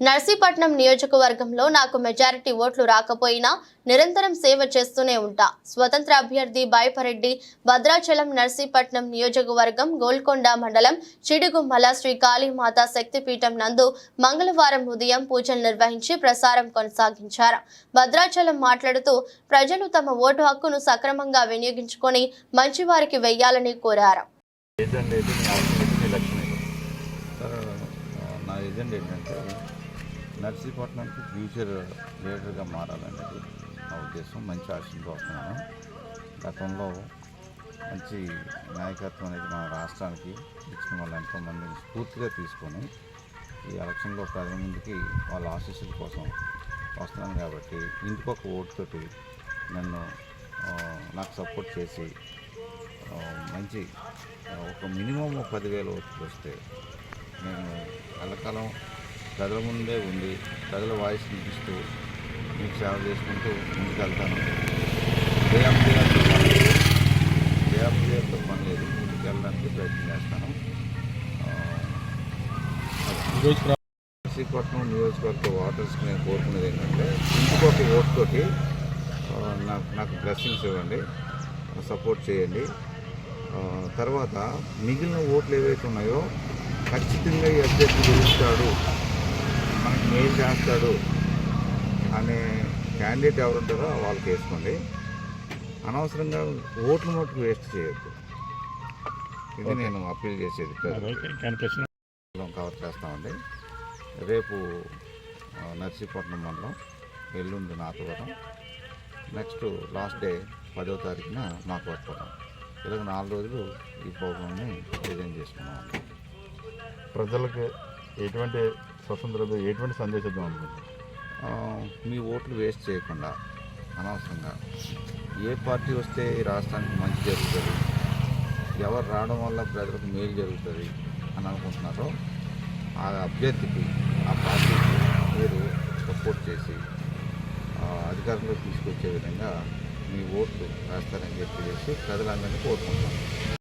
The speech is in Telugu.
నర్సీపట్నం నియోజకవర్గంలో నాకు మెజారిటీ ఓట్లు రాకపోయినా నిరంతరం సేవ చేస్తూనే ఉంటా. స్వతంత్ర అభ్యర్థి బాయపరెడ్డి భద్రాచలం నర్సీపట్నం నియోజకవర్గం గోల్కొండ మండలం చిడుగుమ్మల శ్రీ కాళీమాత శక్తిపీఠం నందు మంగళవారం ఉదయం పూజలు నిర్వహించి ప్రసారం కొనసాగించారు. భద్రాచలం మాట్లాడుతూ ప్రజలు తమ ఓటు హక్కును సక్రమంగా వినియోగించుకొని మంచివారికి వెయ్యాలని కోరారు. నా ఏజెండా ఏంటంటే నర్సీపట్నంకి ఫ్యూచర్ లీడర్గా మారాలనేది నా ఉద్దేశం. మంచి ఆశయంతో వస్తున్నాను గతంలో మంచి నాయకత్వం అనేది మన రాష్ట్రానికి ఇచ్చిన వాళ్ళు ఎంతోమందిని స్ఫూర్తిగా తీసుకొని ఈ ఎలక్షన్లో ప్రజల ముందుకి వాళ్ళ ఆశీస్సుల కోసం వస్తున్నాను కాబట్టి ఇంటికొక ఓటుతోటి నన్ను నాకు సపోర్ట్ చేసి మంచి ఒక మినిమం ఒక పదివేల ఓట్లు వస్తే నేను కలకాలం ప్రజల ముందే ఉండి ప్రజల వాయిస్ వినిపిస్తూ మీకు సేవ చేసుకుంటూ ముందుకు వెళ్తాను జయాపజయాలతో పని లేదు. జయాపజయాలతో పని లేదు. ముందుకు వెళ్ళడానికి ప్రయత్నం చేస్తాను. శ్రీపట్నం నియోజకవర్గ ఓటర్స్కి నేను కోరుకునేది ఏంటంటే ఇంటికొక ఓటుతోటి నాకు నాకు బ్లెస్సింగ్స్ ఇవ్వండి. సపోర్ట్ చేయండి. తర్వాత మిగిలిన ఓట్లు ఏవైతే ఉన్నాయో ఖచ్చితంగా ఈ అభ్యర్థి గెలుస్తాడు. మనకి మేలు చేస్తాడు అనే క్యాండిడేట్ ఎవరు ఉంటారో వాళ్ళకి వేసుకోండి. అనవసరంగా ఓట్లు మట్టుకు వేస్ట్ చేయొద్దు. ఇది నేను అప్పీల్ చేసేది కవర్ చేస్తామండి. రేపు నర్సీపట్నం మండలం ఎల్లుండి నాతవరం నెక్స్ట్ లాస్ట్ డే పదో తారీఖున మాకువరం ఇలాగ నాలుగు రోజులు ఈ ప్రోగ్రామ్ని డిజైన్ చేసుకున్నాం ప్రజలకు ఎటువంటి స్వతంత్రంలో ఎటువంటి సందేశం ఇద్దాం అనుకుంటున్నారు మీ ఓట్లు వేస్ట్ చేయకుండా అనవసరంగా. ఏ పార్టీ వస్తే ఈ రాష్ట్రానికి మంచి జరుగుతుంది? ఎవరు రావడం వల్ల ప్రజలకు మేలు జరుగుతుంది అని అనుకుంటున్నారో ఆ అభ్యర్థికి ఆ పార్టీకి మీరు సపోర్ట్ చేసి అధికారంలో తీసుకొచ్చే విధంగా మీ ఓట్లు వేస్తారని చెప్పి ప్రజలందరినీ కోరుకుంటున్నాను.